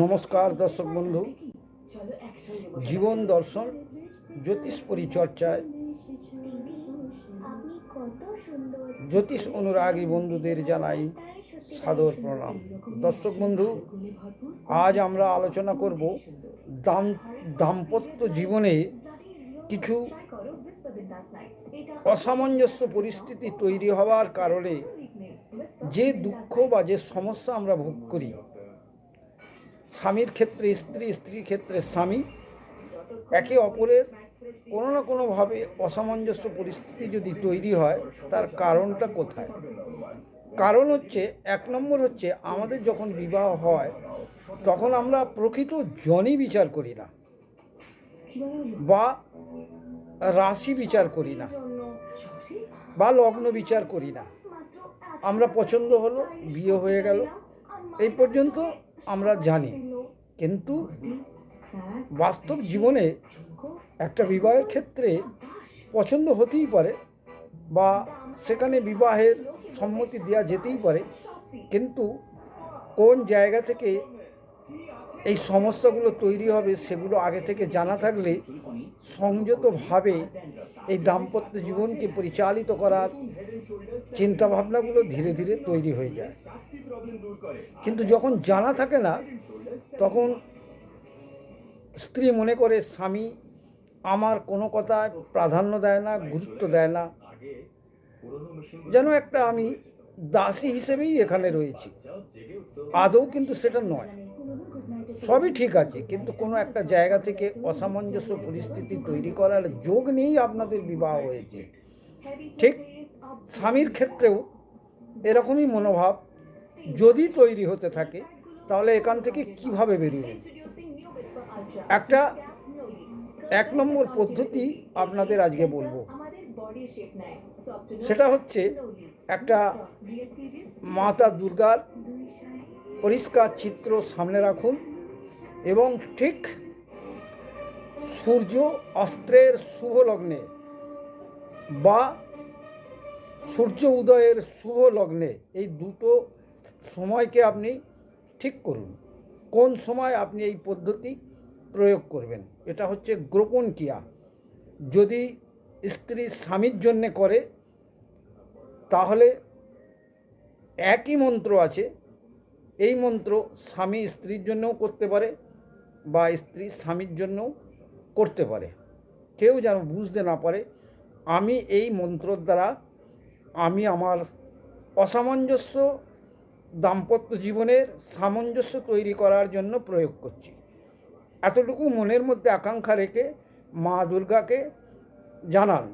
নমস্কার, দর্শক বন্ধু। জীবন দর্শন, জ্যোতিষ পরিচর্চায়। জ্যোতিষ অনুরাগী বন্ধুদের জানাই সাদর প্রণাম। দর্শক বন্ধু, আজ আমরা আলোচনা করব দাম, দাম্পত্য জীবনে কিছু অসামঞ্জস্য পরিস্থিতি তৈরি হওয়ার কারণে যে দুঃখ বা যে সমস্যা আমরা ভোগ করি, স্বামীর ক্ষেত্রে, স্ত্রী, স্ত্রীর ক্ষেত্রে স্বামী একে অপরের কোনো না কোনোভাবে অসামঞ্জস্য পরিস্থিতি যদি তৈরি হয়, তার কারণটা কোথায়? কারণ হচ্ছে, এক নম্বর হচ্ছে আমাদের যখন বিবাহ হয়, তখন আমরা প্রকৃত জনই বিচার করি না বা রাশি বিচার করি না বা লগ্ন বিচার করি না। আমরা পছন্দ হলো, বিয়ে হয়ে গেল। এই পর্যন্ত আমরা জানি। কিন্তু বাস্তব জীবনে একটা বিবাহের ক্ষেত্রে পছন্দ হতেই পারে বা সেখানে বিবাহের সম্মতি দেওয়া যেতেই পারে। কিন্তু কোন জায়গা থেকে এই সমস্যাগুলো তৈরি হবে সেগুলো আগে থেকে জানা থাকলে সংযতভাবে এই দাম্পত্য জীবনকে পরিচালিত করার চিন্তাভাবনাগুলো ধীরে ধীরে তৈরি হয়ে যায়। কিন্তু যখন জানা থাকে না, তখন স্ত্রী মনে করে, স্বামী, আমার কোনো কথায় প্রাধান্য দেয় না, গুরুত্ব দেয় না। যেন একটা আমি দাসী হিসেবেই এখানে রয়েছি। আদৌ কিন্তু সেটা নয়। সবই ঠিক আছে, কিন্তু কোনো একটা জায়গা থেকে অসামঞ্জস্য পরিস্থিতি তৈরি করার যোগ নিয়েই আপনাদের বিবাহ হয়েছে। ঠিক স্বামীর ক্ষেত্রেও এরকমই মনোভাব যদি তৈরি হতে থাকে, তাহলে এখান থেকে কীভাবে বেরোবেন একটা এক নম্বর পদ্ধতি আপনাদের আজকে বলব। সেটা হচ্ছে একটা মাতা দুর্গার পরিষ্কার চিত্র সামনে রাখুন। এবং ঠিক সূর্য অস্ত্রের শুভ লগ্নে বা সূর্য উদয়ের শুভ লগ্নে এই দুটো সময়কে আপনি ঠিক করুন। কোন সময় আপনি এই পদ্ধতি প্রয়োগ করবেন? এটা হচ্ছে গোপন ক্রিয়া। যদি স্ত্রী স্বামীর জন্যে করে, তাহলে একই মন্ত্র আছে। এই মন্ত্র স্বামী স্ত্রীর জন্যও করতে পারে বা স্ত্রী স্বামীর জন্যও করতে পারে। কেউ যেন বুঝতে না পারে, আমি এই মন্ত্রর দ্বারা আমি আমার অসামঞ্জস্য দাম্পত্য জীবনের সামঞ্জস্য তৈরি করার জন্য প্রয়োগ করছি। এতটুকু মনের মধ্যে আকাঙ্ক্ষা রেখে মা দুর্গাকে জানান।